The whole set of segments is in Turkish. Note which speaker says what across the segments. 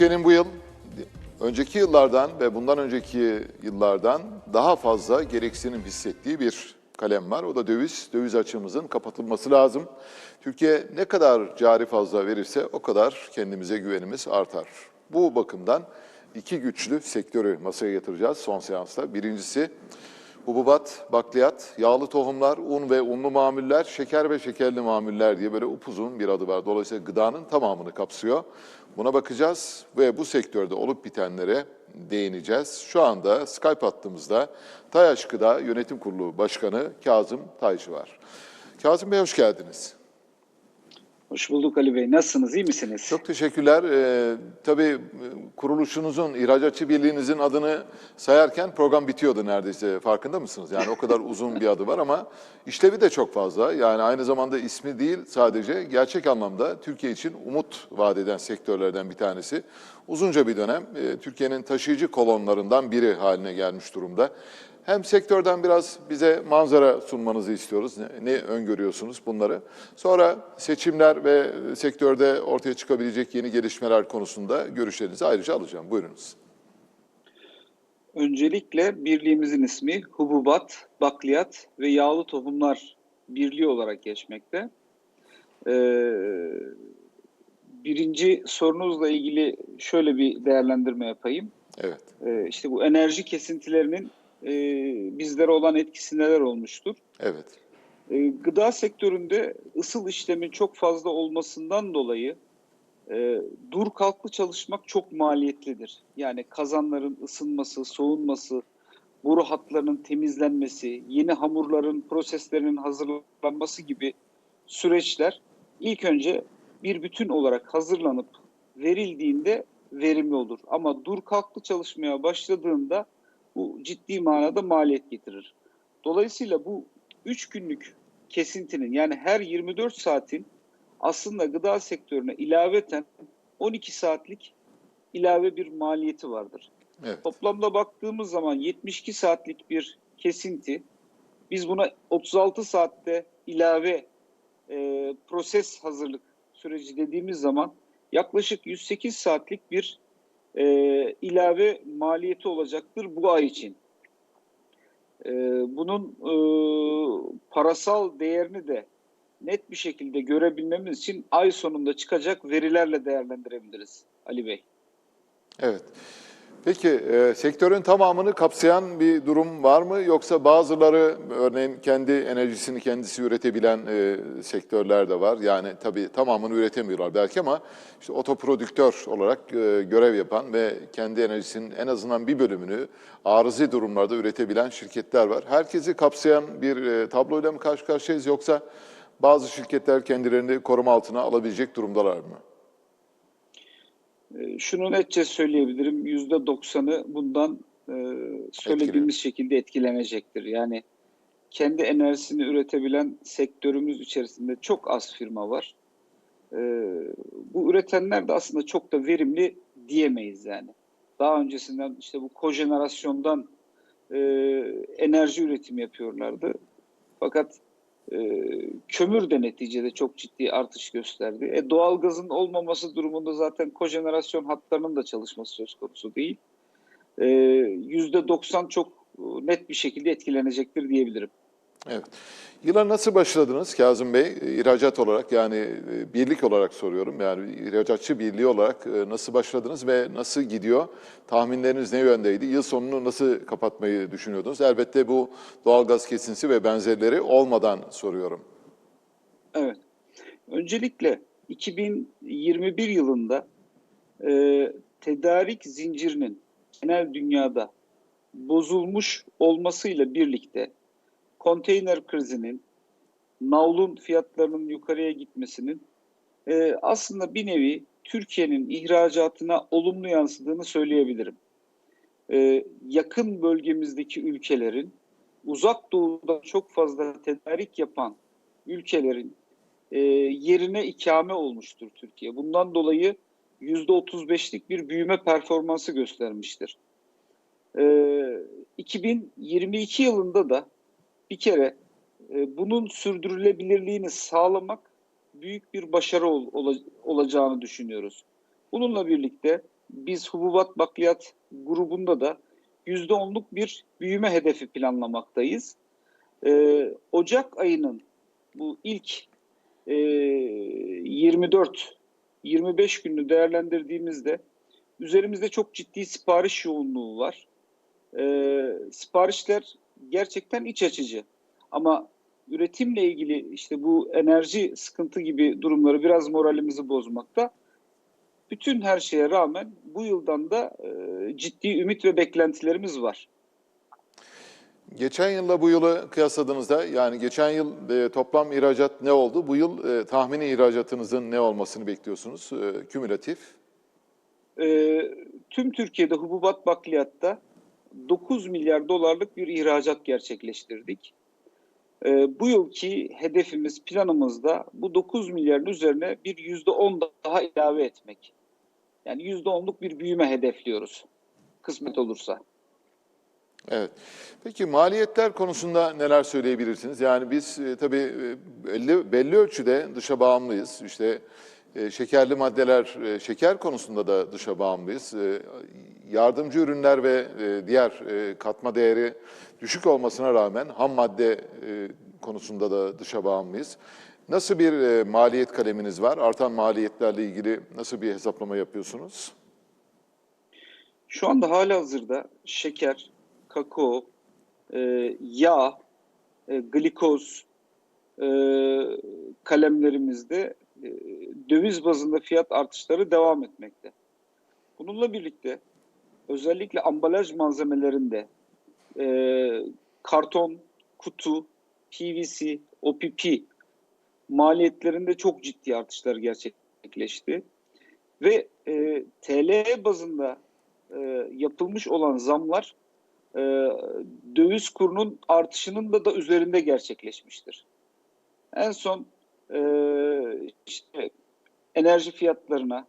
Speaker 1: Türkiye'nin bu yıl önceki yıllardan ve bundan önceki yıllardan daha fazla gereksinim hissettiği bir kalem var. O da döviz. Döviz açığımızın kapatılması lazım. Türkiye ne kadar cari fazla verirse o kadar kendimize güvenimiz artar. Bu bakımdan iki güçlü sektörü masaya yatıracağız son seansta. Birincisi hububat, bakliyat, yağlı tohumlar, un ve unlu mamuller, şeker ve şekerli mamuller diye böyle upuzun bir adı var. Dolayısıyla gıdanın tamamını kapsıyor. Buna bakacağız ve bu sektörde olup bitenlere değineceğiz. Şu anda Skype hattımızda Tayaş Gıda Yönetim Kurulu Başkanı Kazım Taycı var. Kazım Bey hoş geldiniz.
Speaker 2: Hoş bulduk Ali Bey. Nasılsınız? İyi misiniz?
Speaker 1: Çok teşekkürler. Ee, tabii e, kuruluşunuzun, ihracatçı birliğinizin adını sayarken program bitiyordu neredeyse. Farkında mısınız? Yani o kadar uzun bir adı var ama işlevi de çok fazla. Yani aynı zamanda ismi değil sadece gerçek anlamda Türkiye için umut vaat eden sektörlerden bir tanesi. Uzunca bir dönem e, Türkiye'nin taşıyıcı kolonlarından biri haline gelmiş durumda. Hem sektörden biraz bize manzara sunmanızı istiyoruz. Ne, ne öngörüyorsunuz bunları? Sonra seçimler ve sektörde ortaya çıkabilecek yeni gelişmeler konusunda görüşlerinizi ayrıca alacağım. Buyurunuz.
Speaker 2: Öncelikle birliğimizin ismi Hububat, Bakliyat ve Yağlı Tohumlar Birliği olarak geçmekte. Ee, birinci sorunuzla ilgili şöyle bir değerlendirme yapayım.
Speaker 1: Evet.
Speaker 2: Ee, işte bu enerji kesintilerinin e, bizlere olan etkisi neler olmuştur?
Speaker 1: Evet.
Speaker 2: E, gıda sektöründe ısıl işlemin çok fazla olmasından dolayı e, dur kalklı çalışmak çok maliyetlidir. Yani kazanların ısınması, soğunması, boru hatlarının temizlenmesi, yeni hamurların proseslerinin hazırlanması gibi süreçler ilk önce bir bütün olarak hazırlanıp verildiğinde verimli olur. Ama dur kalklı çalışmaya başladığında bu ciddi manada maliyet getirir. Dolayısıyla bu 3 günlük kesintinin yani her 24 saatin aslında gıda sektörüne ilaveten 12 saatlik ilave bir maliyeti vardır.
Speaker 1: Evet.
Speaker 2: Toplamda baktığımız zaman 72 saatlik bir kesinti biz buna 36 saatte ilave e, proses hazırlık süreci dediğimiz zaman yaklaşık 108 saatlik bir e, ilave maliyeti olacaktır bu ay için. E, bunun e, parasal değerini de net bir şekilde görebilmemiz için ay sonunda çıkacak verilerle değerlendirebiliriz Ali Bey.
Speaker 1: Evet. Peki e, sektörün tamamını kapsayan bir durum var mı? Yoksa bazıları örneğin kendi enerjisini kendisi üretebilen e, sektörler de var. Yani tabii tamamını üretemiyorlar belki ama işte otoprodüktör olarak e, görev yapan ve kendi enerjisinin en azından bir bölümünü arızi durumlarda üretebilen şirketler var. Herkesi kapsayan bir e, tabloyla mı karşı karşıyayız yoksa bazı şirketler kendilerini koruma altına alabilecek durumdalar mı?
Speaker 2: E, Şunu netçe söyleyebilirim. Yüzde doksanı bundan e, söylediğimiz şekilde etkilenecektir. Yani kendi enerjisini üretebilen sektörümüz içerisinde çok az firma var. E, bu üretenler de aslında çok da verimli diyemeyiz yani. Daha öncesinden işte bu kojenerasyondan e, enerji üretimi yapıyorlardı. Fakat e, kömür de neticede çok ciddi artış gösterdi. E, doğalgazın olmaması durumunda zaten kojenerasyon hatlarının da çalışması söz konusu değil. E, %90 çok e, net bir şekilde etkilenecektir diyebilirim.
Speaker 1: Evet. Yıla nasıl başladınız Kazım Bey? İhracat olarak yani e, birlik olarak soruyorum. Yani ihracatçı birliği olarak e, nasıl başladınız ve nasıl gidiyor? Tahminleriniz ne yöndeydi? Yıl sonunu nasıl kapatmayı düşünüyordunuz? Elbette bu doğalgaz kesintisi ve benzerleri olmadan soruyorum.
Speaker 2: Evet. Öncelikle 2021 yılında e, tedarik zincirinin genel dünyada bozulmuş olmasıyla birlikte konteyner krizinin, navlun fiyatlarının yukarıya gitmesinin e, aslında bir nevi Türkiye'nin ihracatına olumlu yansıdığını söyleyebilirim. E, yakın bölgemizdeki ülkelerin, uzak doğudan çok fazla tedarik yapan ülkelerin e, yerine ikame olmuştur Türkiye. Bundan dolayı %35'lik bir büyüme performansı göstermiştir. E, 2022 yılında da bir kere e, bunun sürdürülebilirliğini sağlamak büyük bir başarı ol, ola- olacağını düşünüyoruz. Bununla birlikte biz hububat bakliyat grubunda da %10'luk bir büyüme hedefi planlamaktayız. Ee, Ocak ayının bu ilk e, 24 25 gününü değerlendirdiğimizde üzerimizde çok ciddi sipariş yoğunluğu var. Ee, siparişler gerçekten iç açıcı. Ama üretimle ilgili işte bu enerji sıkıntı gibi durumları biraz moralimizi bozmakta. Bütün her şeye rağmen bu yıldan da e, ciddi ümit ve beklentilerimiz var.
Speaker 1: Geçen yılla bu yılı kıyasladığınızda yani geçen yıl e, toplam ihracat ne oldu? Bu yıl e, tahmini ihracatınızın ne olmasını bekliyorsunuz? E, kümülatif.
Speaker 2: E, tüm Türkiye'de hububat bakliyatta 9 milyar dolarlık bir ihracat gerçekleştirdik. E, bu yılki hedefimiz, planımızda bu 9 milyarın üzerine bir %10 daha ilave etmek. Yani %10'luk bir büyüme hedefliyoruz kısmet olursa.
Speaker 1: Evet. Peki maliyetler konusunda neler söyleyebilirsiniz? Yani biz e, tabii e, belli, belli ölçüde dışa bağımlıyız. İşte e, şekerli maddeler, e, şeker konusunda da dışa bağımlıyız. E, yardımcı ürünler ve diğer katma değeri düşük olmasına rağmen ham madde konusunda da dışa bağımlıyız. Nasıl bir maliyet kaleminiz var? Artan maliyetlerle ilgili nasıl bir hesaplama yapıyorsunuz?
Speaker 2: Şu anda hala hazırda şeker, kakao, yağ, e, glikoz kalemlerimizde döviz bazında fiyat artışları devam etmekte. Bununla birlikte özellikle ambalaj malzemelerinde e, karton, kutu, PVC, OPP maliyetlerinde çok ciddi artışlar gerçekleşti. Ve e, TL bazında e, yapılmış olan zamlar e, döviz kurunun artışının da da üzerinde gerçekleşmiştir. En son e, işte enerji fiyatlarına,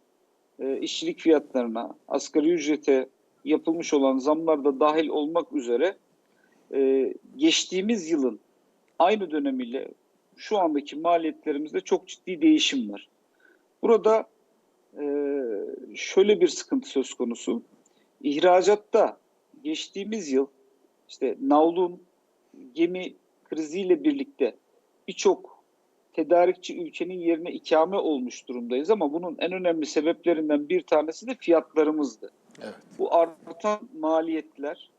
Speaker 2: e, işçilik fiyatlarına, asgari ücrete yapılmış olan zamlar da dahil olmak üzere e, geçtiğimiz yılın aynı dönemiyle şu andaki maliyetlerimizde çok ciddi değişim var. Burada e, şöyle bir sıkıntı söz konusu. İhracatta geçtiğimiz yıl işte navlun gemi kriziyle birlikte birçok tedarikçi ülkenin yerine ikame olmuş durumdayız ama bunun en önemli sebeplerinden bir tanesi de fiyatlarımızdı.
Speaker 1: Evet.
Speaker 2: Bu artan maliyetler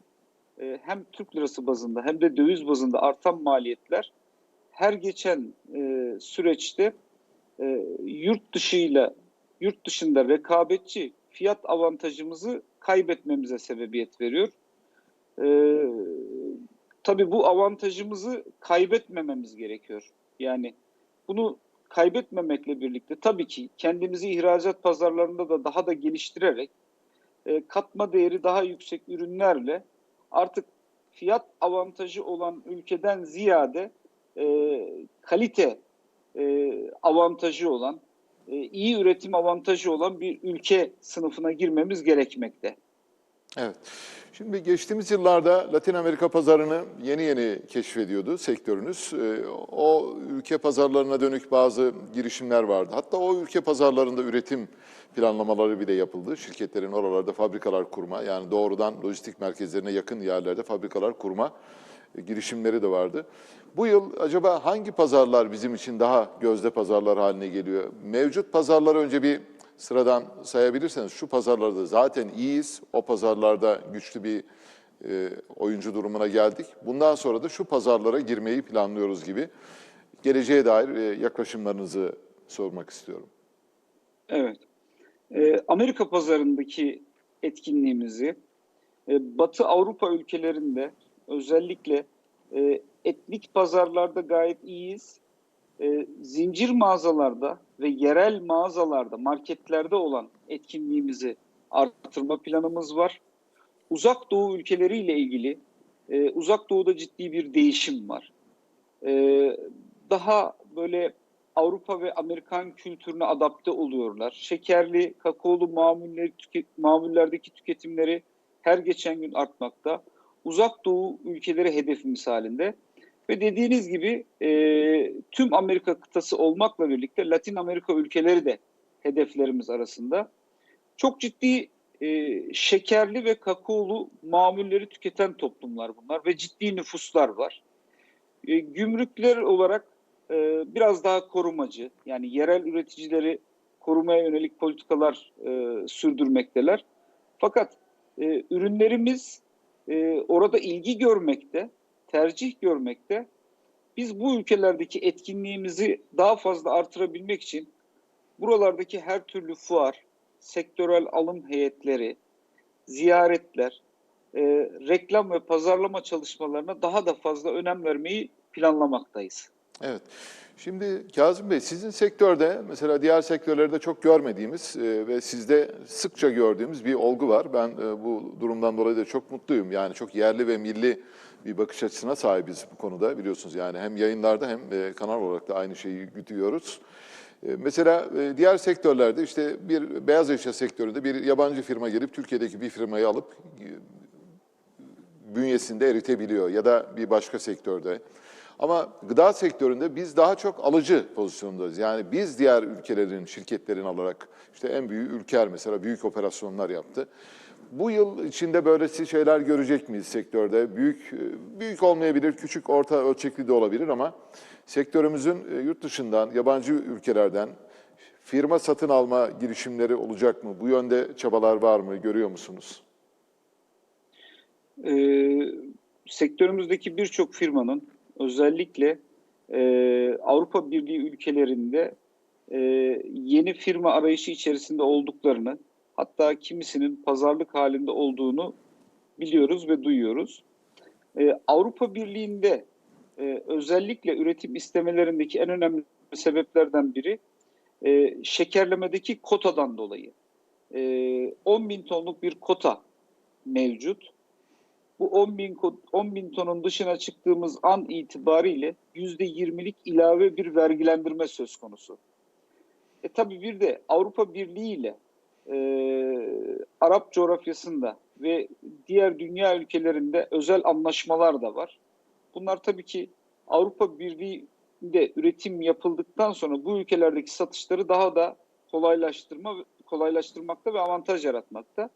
Speaker 2: e, hem Türk lirası bazında hem de döviz bazında artan maliyetler her geçen e, süreçte e, yurt dışıyla yurt dışında rekabetçi fiyat avantajımızı kaybetmemize sebebiyet veriyor. Tabii bu avantajımızı kaybetmememiz gerekiyor. Yani bunu kaybetmemekle birlikte tabii ki kendimizi ihracat pazarlarında da daha da geliştirerek e, katma değeri daha yüksek ürünlerle artık fiyat avantajı olan ülkeden ziyade e, kalite e, avantajı olan e, iyi üretim avantajı olan bir ülke sınıfına girmemiz gerekmekte.
Speaker 1: Evet. Şimdi geçtiğimiz yıllarda Latin Amerika pazarını yeni yeni keşfediyordu sektörünüz. Ee, O ülke pazarlarına dönük bazı girişimler vardı. Hatta o ülke pazarlarında üretim planlamaları bile yapıldı. Şirketlerin oralarda fabrikalar kurma, yani doğrudan lojistik merkezlerine yakın yerlerde fabrikalar kurma e, girişimleri de vardı. Bu yıl acaba hangi pazarlar bizim için daha gözde pazarlar haline geliyor? Mevcut pazarları önce bir sıradan sayabilirseniz şu pazarlarda zaten iyiyiz. O pazarlarda güçlü bir e, oyuncu durumuna geldik. Bundan sonra da şu pazarlara girmeyi planlıyoruz gibi geleceğe dair e, yaklaşımlarınızı sormak istiyorum.
Speaker 2: Evet. Ee, Amerika pazarındaki etkinliğimizi e, Batı Avrupa ülkelerinde özellikle e, etnik pazarlarda gayet iyiyiz. E, zincir mağazalarda ve yerel mağazalarda, marketlerde olan etkinliğimizi artırma planımız var. Uzak Doğu ülkeleriyle ilgili e, Uzak Doğu'da ciddi bir değişim var. E, daha böyle Avrupa ve Amerikan kültürüne adapte oluyorlar. Şekerli, kakaolu mamulleri, tüket, mamullerdeki tüketimleri her geçen gün artmakta. Uzak Doğu ülkeleri hedefimiz halinde. Ve dediğiniz gibi e, tüm Amerika kıtası olmakla birlikte Latin Amerika ülkeleri de hedeflerimiz arasında. Çok ciddi e, şekerli ve kakaolu mamulleri tüketen toplumlar bunlar ve ciddi nüfuslar var. E, gümrükler olarak e, biraz daha korumacı, yani yerel üreticileri korumaya yönelik politikalar e, sürdürmekteler. Fakat e, ürünlerimiz e, orada ilgi görmekte, tercih görmekte. Biz bu ülkelerdeki etkinliğimizi daha fazla artırabilmek için buralardaki her türlü fuar, sektörel alım heyetleri, ziyaretler, e, reklam ve pazarlama çalışmalarına daha da fazla önem vermeyi planlamaktayız.
Speaker 1: Evet. Şimdi Kazım Bey sizin sektörde mesela diğer sektörlerde çok görmediğimiz e, ve sizde sıkça gördüğümüz bir olgu var. Ben e, bu durumdan dolayı da çok mutluyum. Yani çok yerli ve milli bir bakış açısına sahibiz bu konuda biliyorsunuz. Yani hem yayınlarda hem e, kanal olarak da aynı şeyi gütüyoruz. E, Mesela e, diğer sektörlerde işte bir beyaz eşya sektöründe bir yabancı firma gelip Türkiye'deki bir firmayı alıp bünyesinde eritebiliyor ya da bir başka sektörde. Ama gıda sektöründe biz daha çok alıcı pozisyondayız. Yani biz diğer ülkelerin, şirketlerin alarak işte en büyük Ülker mesela büyük operasyonlar yaptı. Bu yıl içinde böylesi şeyler görecek miyiz sektörde? Büyük büyük olmayabilir, küçük orta ölçekli de olabilir ama sektörümüzün e, yurt dışından, yabancı ülkelerden firma satın alma girişimleri olacak mı? Bu yönde çabalar var mı? Görüyor musunuz?
Speaker 2: Ee, sektörümüzdeki birçok firmanın özellikle e, Avrupa Birliği ülkelerinde e, yeni firma arayışı içerisinde olduklarını, hatta kimisinin pazarlık halinde olduğunu biliyoruz ve duyuyoruz. E, Avrupa Birliği'nde e, özellikle üretim istemelerindeki en önemli sebeplerden biri e, şekerlemedeki kotadan dolayı. E, 10 bin tonluk bir kota mevcut. Bu 10 bin, ko- 10 bin tonun dışına çıktığımız an itibariyle %20'lik ilave bir vergilendirme söz konusu. E tabii bir de Avrupa Birliği ile e, Arap coğrafyasında ve diğer dünya ülkelerinde özel anlaşmalar da var. Bunlar tabii ki Avrupa Birliği'nde üretim yapıldıktan sonra bu ülkelerdeki satışları daha da kolaylaştırma kolaylaştırmakta ve avantaj yaratmakta.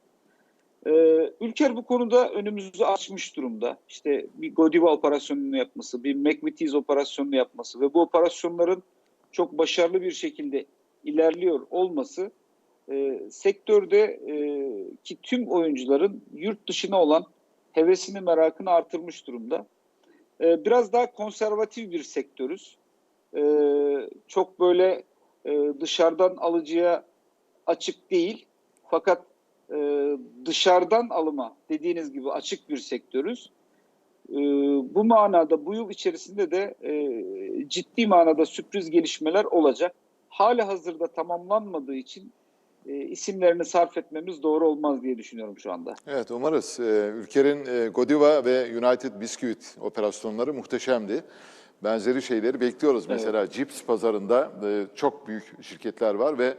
Speaker 2: Ee, Ülker bu konuda önümüzü açmış durumda. İşte bir Godiva operasyonunu yapması, bir McVitie's operasyonunu yapması ve bu operasyonların çok başarılı bir şekilde ilerliyor olması e, sektörde e, ki tüm oyuncuların yurt dışına olan hevesini, merakını artırmış durumda. E, biraz daha konservatif bir sektörüz. E, çok böyle e, dışarıdan alıcıya açık değil. Fakat e, dışarıdan alıma dediğiniz gibi açık bir sektörüz. E, bu manada bu yıl içerisinde de e, ciddi manada sürpriz gelişmeler olacak. Hali hazırda tamamlanmadığı için e, isimlerini sarf etmemiz doğru olmaz diye düşünüyorum şu anda.
Speaker 1: Evet umarız. Ee, Ülker'in e, Godiva ve United Biscuit operasyonları muhteşemdi. Benzeri şeyleri bekliyoruz. Mesela cips pazarında e, çok büyük şirketler var ve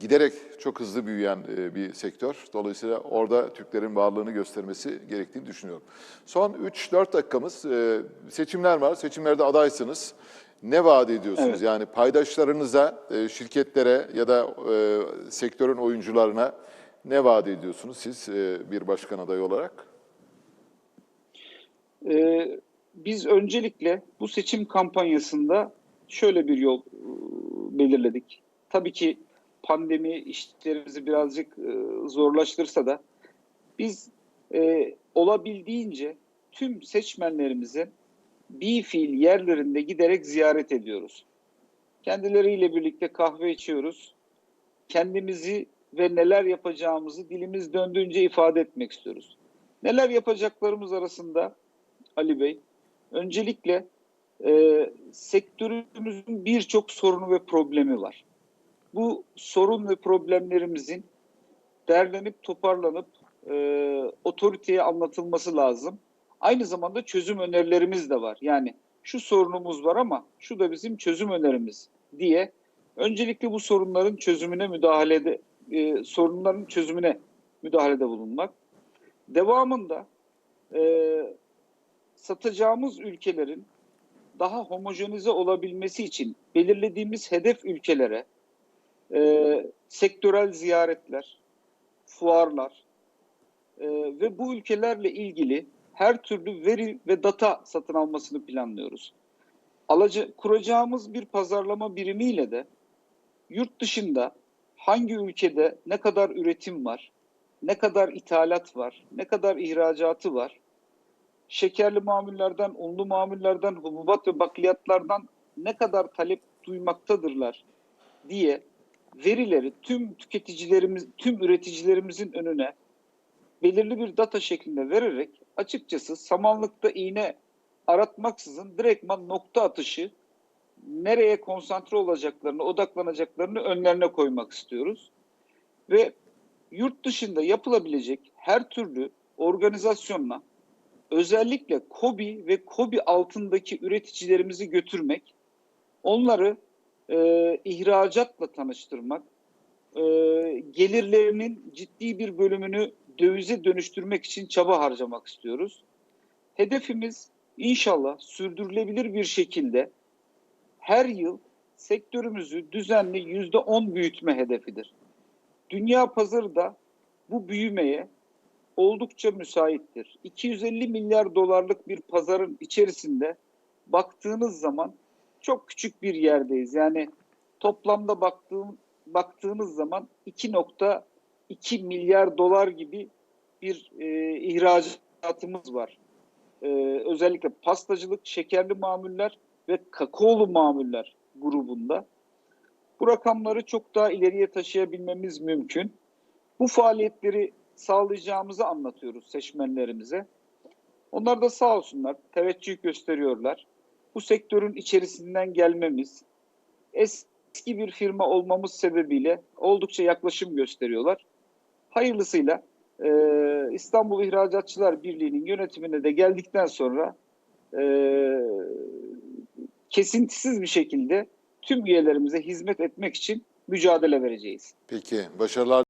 Speaker 1: giderek çok hızlı büyüyen e, bir sektör. Dolayısıyla orada Türklerin varlığını göstermesi gerektiğini düşünüyorum. Son 3-4 dakikamız. E, Seçimler var. Seçimlerde adaysınız. Ne vaat ediyorsunuz?
Speaker 2: Evet.
Speaker 1: Yani paydaşlarınıza, e, şirketlere ya da e, sektörün oyuncularına ne vaat ediyorsunuz siz e, bir başkan adayı olarak?
Speaker 2: Biz öncelikle bu seçim kampanyasında şöyle bir yol belirledik. Tabii ki pandemi işlerimizi birazcık e, zorlaştırsa da biz e, olabildiğince tüm seçmenlerimize bir fiil yerlerinde giderek ziyaret ediyoruz. Kendileriyle birlikte kahve içiyoruz. Kendimizi ve neler yapacağımızı dilimiz döndüğünce ifade etmek istiyoruz. Neler yapacaklarımız arasında Ali Bey, öncelikle e, sektörümüzün birçok sorunu ve problemi var. Bu sorun ve problemlerimizin derlenip toparlanıp e, otoriteye anlatılması lazım. Aynı zamanda çözüm önerilerimiz de var. Yani şu sorunumuz var ama şu da bizim çözüm önerimiz diye öncelikle bu sorunların çözümüne müdahalede e, sorunların çözümüne müdahalede bulunmak. Devamında e, satacağımız ülkelerin daha homojenize olabilmesi için belirlediğimiz hedef ülkelere e, sektörel ziyaretler, fuarlar e, ve bu ülkelerle ilgili her türlü veri ve data satın almasını planlıyoruz. Alaca, kuracağımız bir pazarlama birimiyle de yurt dışında hangi ülkede ne kadar üretim var, ne kadar ithalat var, ne kadar ihracatı var, şekerli mamullerden, unlu mamullerden, hububat ve bakliyatlardan ne kadar talep duymaktadırlar diye verileri tüm tüketicilerimiz, tüm üreticilerimizin önüne belirli bir data şeklinde vererek açıkçası samanlıkta iğne aratmaksızın direktman nokta atışı nereye konsantre olacaklarını, odaklanacaklarını önlerine koymak istiyoruz. Ve yurt dışında yapılabilecek her türlü organizasyonla özellikle KOBİ ve KOBİ altındaki üreticilerimizi götürmek, onları e, ihracatla tanıştırmak, e, gelirlerinin ciddi bir bölümünü dövize dönüştürmek için çaba harcamak istiyoruz. Hedefimiz inşallah sürdürülebilir bir şekilde her yıl sektörümüzü düzenli yüzde on büyütme hedefidir. Dünya pazarı da bu büyümeye oldukça müsaittir. 250 milyar dolarlık bir pazarın içerisinde baktığınız zaman çok küçük bir yerdeyiz. Yani toplamda baktığım, baktığınız zaman 2.2 milyar dolar gibi bir e, ihracatımız var. E, özellikle pastacılık, şekerli mamuller ve kakaolu mamuller grubunda. Bu rakamları çok daha ileriye taşıyabilmemiz mümkün. Bu faaliyetleri sağlayacağımızı anlatıyoruz seçmenlerimize. Onlar da sağ olsunlar, teveccüh gösteriyorlar. Bu sektörün içerisinden gelmemiz, eski bir firma olmamız sebebiyle oldukça yaklaşım gösteriyorlar. Hayırlısıyla e, İstanbul İhracatçılar Birliği'nin yönetimine de geldikten sonra e, kesintisiz bir şekilde tüm üyelerimize hizmet etmek için mücadele vereceğiz.
Speaker 1: Peki, başarılar